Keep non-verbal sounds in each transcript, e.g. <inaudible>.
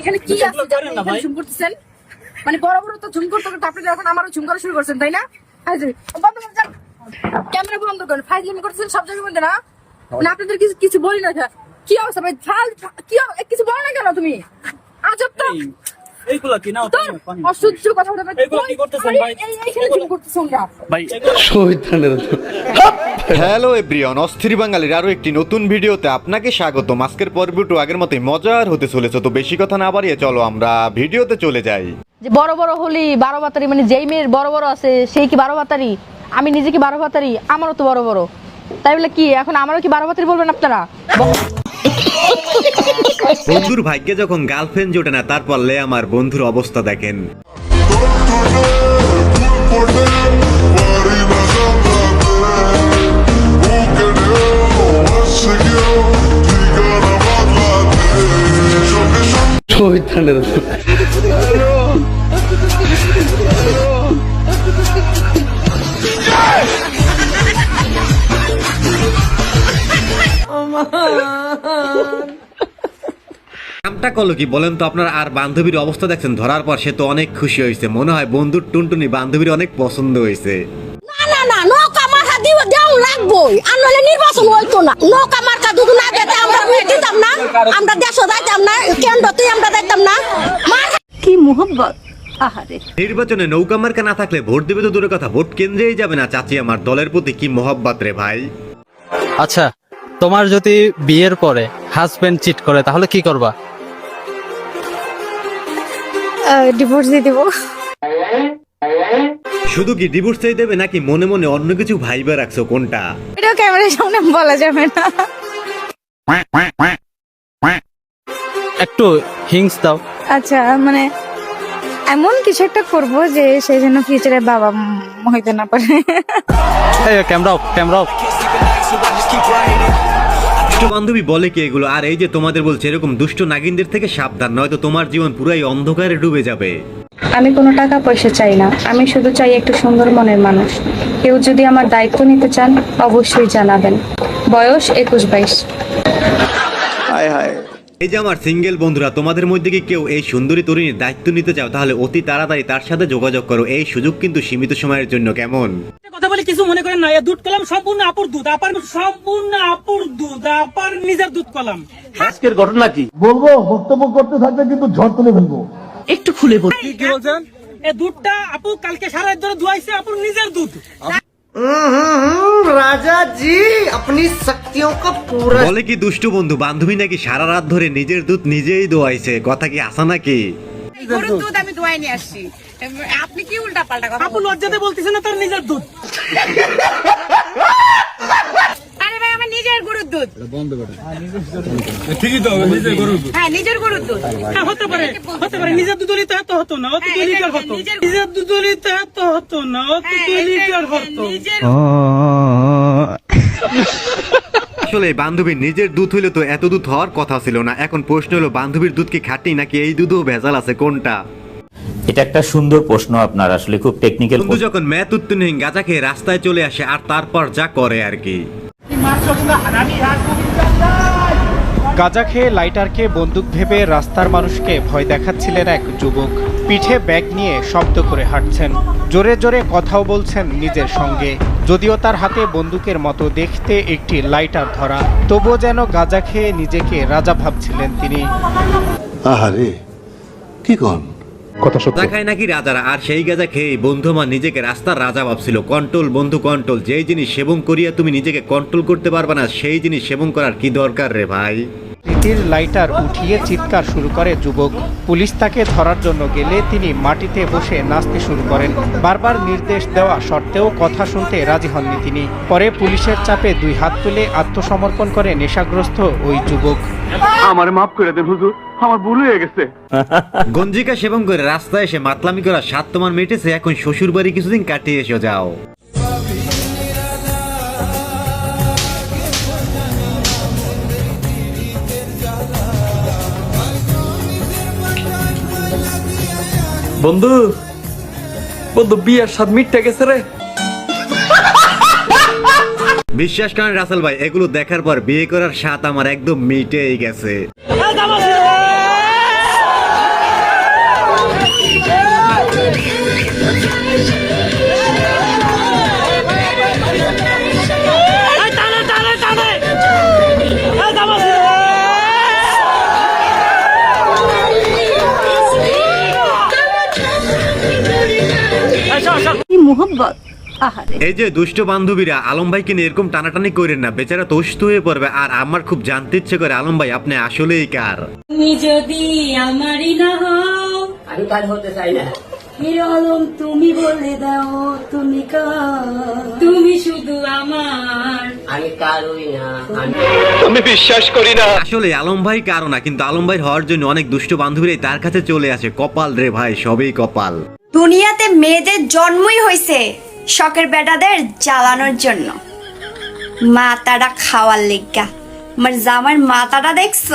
এখানে কি আছে। ঝুম করতেছেন? মানে বড় বড় তো ঝুম করতে করতে আপনি এখন আমারও ঝুম করা শুরু করছেন তাই না? বন্ধ করে যান ক্যামেরা বন্ধ করেন। ফাইজলিমি করতেছেন সব জায়গার মধ্যে না? মানে আপনাদের কিছু কিছু বলি না কি অবস্থা ভাই? ফাল কি কিছু বলো না কেন তুমি? আজব তো। হ্যালো এভরিওয়ান অস্থির বাঙালির আরও একটি নতুন ভিডিওতে আপনাকে স্বাগত আজকের পর্বটু আগের মতোই মজার হতে চলেছে তো বেশি কথা না বাড়িয়ে চলো আমরা ভিডিওতে চলে যাই। যে বড় বড় হলি বারো বাতারি মানে যেই মেয়ের বড় বড় আছে সেই কি বারো বাতারি আমি নিজে কি বারো বাতারি আমারও তো বড় বড়। তাই বলে কি এখন আমারও কি বারো বাতারি বলবেন আপনারা? <laughs> বন্ধুর ভাগ্যে যখন গার্লফ্রেন্ড জোটে না তারপর লে আমার বন্ধুর অবস্থা দেখেন। <laughs> কামটা করল কি? বলেন তো আপনার আর বান্ধবীর অবস্থা দেখছেন ধরার পর সে তো অনেক খুশি হয়েছে। মনে হয় বন্ধুর টুনটুনি বান্ধবীর অনেক পছন্দ হয়েছে। না না না নৌকা মার্কা দিব দেও লাগবই আর নইলে নির্বাচন হইতো না। নৌকা মার্কা দুধ না দিতে আমরা ভোট দিতাম না। আমরা দেশও যাইতাম না কেন্দ্রতেই আমরা যাইতাম না। কি মোহব্বত নির্বাচনে নৌকা মার্কা না থাকলে ভোট দেবে তো দূরের কথা। ভোট কেন্দ্রেই যাবে না চাচি আমার দলের প্রতি কি মহব্বত রে ভাই? আচ্ছা তোমার যদি বিয়ের পরে হাজবেন্ড চিট করে তাহলে কি করবা? ডিভোর্স দিয়ে দিব। শুধু কি ডিভোর্স চাই দেবে নাকি মনে মনে অন্য কিছু ভাইবে রাখছো কোনটা? এটাও ক্যামেরার সামনে বলা যাবে না। একটু হিংস দাও। আচ্ছা মানে এমন কিছু একটা করব যে সেই জন্য ফিউচারে বাবা হইতে না পারে। ক্যামেরা অফ ক্যামেরা অফ দুষ্ট বান্ধবী বলে কি এগুলো? আর এই যে তোমাদের বলছে এরকম দুষ্ট নাগিনদের থেকে সাবধান নয়তো তোমার জীবন পুরাই অন্ধকারে ডুবে যাবে। আমি কোনো টাকা পয়সা চাই না আমি শুধু চাই একটা সুন্দর মনের মানুষ। কেউ যদি আমার দায়িত্ব নিতে চান অবশ্যই জানাবেন। বয়স একুশ বাইশ। এই যে আমার সিঙ্গেল বন্ধুরা তোমাদের মধ্যে কি কেউ এই সুন্দরী তরুণীর দায়িত্ব নিতে চাও? তাহলে অতি তাড়াতাড়ি তার সাথে যোগাযোগ করো। এই সুযোগ কিন্তু সীমিত সময়ের জন্য কেমন? কথা বলে কিছু মনে করেন না এ দুধ কলাম সম্পূর্ণ আপুর দুধ আপার সম্পূর্ণ আপুর দুধ আপার নিজের দুধ কলাম। আজকের ঘটনা কি? বলব বক্তব্য করতে থাকলে কিন্তু ঝড় তুলে ফেলব। কি কি বলছেন এ দুধটা আপু কালকে সারা রাত ধরে ধুয়াইছে আপুর নিজের দুধ। বলে কি দুষ্টু বন্ধু বান্ধবী নাকি সারা রাত ধরে নিজের দুধ নিজেই দোয়াইছে? কথা কি আসা নাকি? গরুর দুধ আমি দোয়াই নিয়ে আসছি। আপনি কি উল্টা পাল্টা কথা আপু লজ্জাতে বলতেছে না তার নিজের দুধ? আরে ভাই আমার নিজের গরুর দুধ। হ্যাঁ নিজের গরুর দুধ। হ্যাঁ, হতে পারে হতে পারে। নিজের দুধ হলিতে এত হতো না অত হ্যাঁ, দুই লিটার হতো। নিজের- নিজের দুধ হলিতে এত হতো না অত হ্যাঁ, দুই লিটার হতো। নিজের আসলে বান্ধবীর নিজের দুধ হইলে তো এত দুধ হওয়ার কথা ছিল না। এখন প্রশ্ন হলো বান্ধবীর দুধ কি খাঁটি নাকি এই দুধও ভেজাল আছে? কোনটা? এটা একটা সুন্দর প্রশ্ন আপনার আসলে খুব টেকনিক্যাল বন্ধু যখন ম্যাথ উত্তীর্ণহীন গাঁজা খেয়ে রাস্তায় চলে আসে আর তারপর যা করে আর কি। গাঁজা খেয়ে লাইটারকে বন্দুক ভেবে রাস্তার মানুষকে ভয় দেখাচ্ছিলেন এক যুবক। পিঠে ব্যাগ নিয়ে শব্দ করে হাঁটছেন। জোরে জোরে কথাও বলছেন নিজের সঙ্গে। যদিও তার হাতে বন্দুকের মতো দেখতে একটি লাইটার ধরা তবুও যেন গাঁজা খেয়ে নিজেকে রাজা ভাবছিলেন তিনি। আহারে কি কন? কথা সত্য। গাঁজা নাকি রাজারা আর সেই গাঁজা খেয়ে বন্ধু আমার নিজেকে রাস্তার রাজা ভাবছিল। কন্ট্রোল বন্ধু কন্ট্রোল যেই জিনিস সেবন করিয়া তুমি নিজেকে কন্ট্রোল করতে পারবে না সেই জিনিস সেবন করার কি দরকার রে ভাই? রীতির লাইটার উঠিয়ে চিৎকার শুরু করে যুবক। পুলিশ তাকে ধরার জন্য গেলে তিনি মাটিতে বসে নাচতে শুরু করেন। বারবার নির্দেশ দেওয়া সত্ত্বেও কথা শুনতে রাজি হননি তিনি। পরে পুলিশের চাপে দুই হাত তুলে আত্মসমর্পণ করে নেশাগ্রস্ত ওই যুবক। আমার মাফ করে দেন হুজুর আমার ভুল হয়ে গেছে। গঞ্জিকা সেবন করে রাস্তায় এসে মাতলামি করা সাত তোমার মেটেছে এখন শ্বশুর বাড়ি কিছুদিন কাটিয়ে এসো যাও। বন্ধু বন্ধু বিয়ের স্বাদ মিটটা গেছে রে। বিশ্বাস করেন রাসেল ভাই এগুলো দেখার পর বিয়ে করার স্বাদ আমার একদম মিটেই গেছে। মোহব্বত এই যে দুষ্ট বান্ধবীরা আলম ভাইকে নিয়ে এরকম টানাটানি করেন না। বেচারা তোষ্ট হয়ে পড়বে। আর আমার খুব জানতে ইচ্ছে করে আলম ভাই আপনি আসলেই কার? তুমি যদি আমারই না হও আমি কাজ হতে চাই না। হে আলম তুমি বলে দাও তুমি কার? তুমি শুধু আমার। আমি কারোই না। আসলে আলম ভাই কারও না কিন্তু আলম ভাই হওয়ার জন্য অনেক দুষ্ট বান্ধবীরাই তার কাছে চলে আসে। কপাল রে ভাই সবই কপাল। দুনিয়াতে মেয়েদের জন্মই হয়েছে শখের বেটাদের জ্বালানোর জন্য। মাতাটা খাওয়ার লেগা। আমার জামার মাতাটা দেখছ?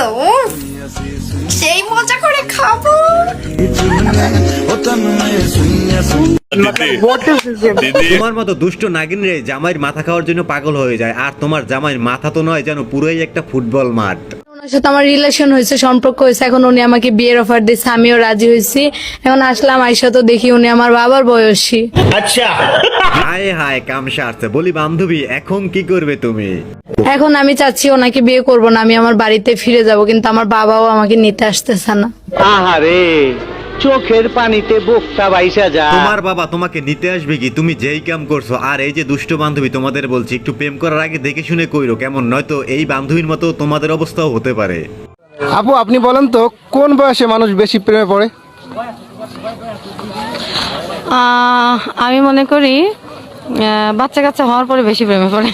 সেই মজা করে খাব। তোমার মতো দুষ্ট নাগিনরে জামাইয়ের মাথা খাওয়ার জন্য পাগল হয়ে যায়। আর তোমার জামাইয়ের মাথা তো নয় যেন পুরোই একটা ফুটবল মাঠ। ওনার সাথে আমার রিলেশন হয়েছে সম্পর্ক হয়েছে। এখন উনি আমাকে বিয়ের অফার দিচ্ছে আমিও রাজি হয়েছি। এখন আসলাম আইসা তো দেখি উনি আমার বাবার বয়সী। হায় হায় কামসা আসছে বলি বান্ধবী এখন কি করবে তুমি? এখন আমি চাচ্ছি ওনাকে বিয়ে করব না আমি আমার বাড়িতে ফিরে যাব কিন্তু আমার বাবাও আমাকে নিতে আসতেছে না। আহারে। চোখের পানিতে বোকটা বাইসা যা। তোমার বাবা তোমাকে নিতে আসবে কি? তুমি যেই কাম করছ। আর এই যে দুষ্ট বান্ধবী তোমাদের বলছি একটু প্রেম করার আগে দেখে শুনে কইরো কেমন? নয়তো এই বান্ধবীর মতো তোমাদের অবস্থাও হতে পারে। আপু আপনি বলেন তো কোন বয়সে মানুষ বেশি প্রেমে পড়ে? আমি মনে করি বাচ্চা কাচ্চা হওয়ার পরে বেশি প্রেমে পড়ে।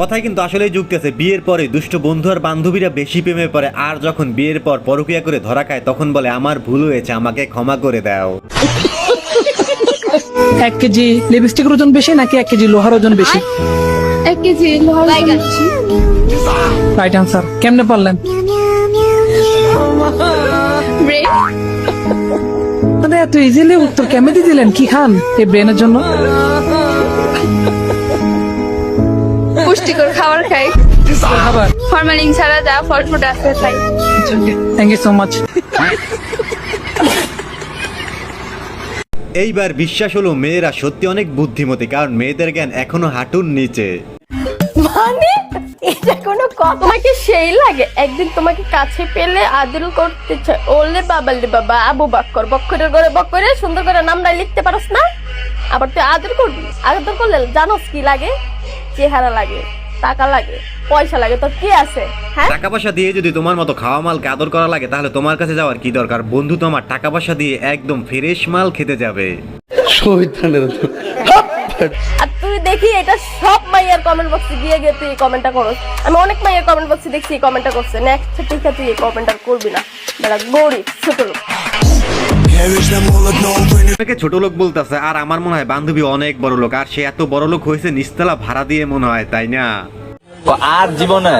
কথায় কিন্তু আসলেই যুক্ত আছে বিয়ের পরে দুষ্ট বন্ধু আর বান্ধবীরা বেশি প্রেমে পড়ে আর যখন বিয়ের পর পরকিয়া করে ধরা খায় তখন বলে আমার ভুল হয়েছে আমাকে ক্ষমা করে দাও। এক কেজি লিপস্টিকের ওজন বেশি নাকি এক কেজি লোহার ওজন বেশি? এক কেজি লোহার রাইট আনসার কেমনে পারলেন? মানে এত ইজিলি উত্তর কেমনে দিলেন? কি খান এই ব্রেনের জন্য? পুষ্টিকর খাবার খাই। খাবার ফরমালিন ছাড়া যা ফল ফ্রুট আছে তাই। থ্যাংক ইউ সো মাচ এইবার বিশ্বাস হলো মেয়েরা সত্যি অনেক বুদ্ধিমতী কারণ মেয়েদের জ্ঞান এখনও হাঁটুর নিচে। মানে? এটা কোনো তোমাকে সেই লাগে। একদিন তোমাকে কাছে পেলে আদর করতে চায় ওলে বাবালে বাবা আবু বাক্কর। বক্করের ঘরে বক্করে সুন্দর করে নামটা লিখতে পারস না? আবার তুই আদর করবি? আদর করলে জানোস কি লাগে? চেহারা লাগে। টাকা লাগে পয়সা লাগে তোর কি আছে? হ্যাঁ? টাকা পয়সা দিয়ে যদি তোমার মতো খাওয়া মালকে আদর করা লাগে তাহলে তোমার কাছে যাওয়ার কি দরকার? বন্ধু তোমার টাকা পয়সা দিয়ে একদম ফ্রেশ মাল খেতে যাবে। আর তুই দেখি এটা সব মাইয়ার কমেন্ট বক্সে গিয়ে গিয়ে তুই এই কমেন্টটা করস। আমি অনেক মাইয়ার কমেন্ট বক্সে দেখছি এই কমেন্টটা করছে। নেক্সট ঠিক আছে তুই এই কমেন্টটা করবি না। বেড়া গরিব ছোট লোক। ছোট লোক বলতেছে আর আমার মনে হয় বান্ধবী অনেক বড় লোক আর সে এত বড় লোক হয়েছে নিস্তলা ভাড়া দিয়ে মনে হয় তাই না? আর জীবনে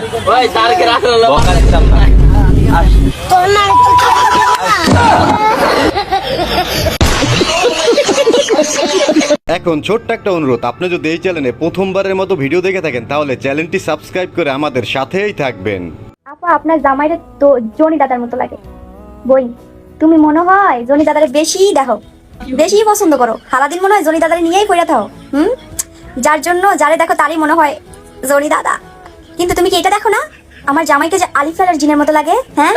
এখন ছোট্ট একটা অনুরোধ আপনি যদি এই চ্যানেলে প্রথমবারের মতো ভিডিও দেখে থাকেন তাহলে চ্যানেলটি সাবস্ক্রাইব করে আমাদের সাথেই থাকবেন। আপা আপনার জামাইরে তো জনি দাদার মতো লাগে। বই। তুমি মনে হয় জনি দাদারে বেশি দেখো, বেশি পছন্দ করো। সারাদিন মনে হয় জনি দাদারে নিয়েই করে থাও হুম? যার জন্য যারে দেখো তারই মনে হয় জনি দাদা। কিন্তু তুমি কি এটা দেখো না? আমার জামাইকে যে আলিফ আলার জিনের মতো লাগে হ্যাঁ?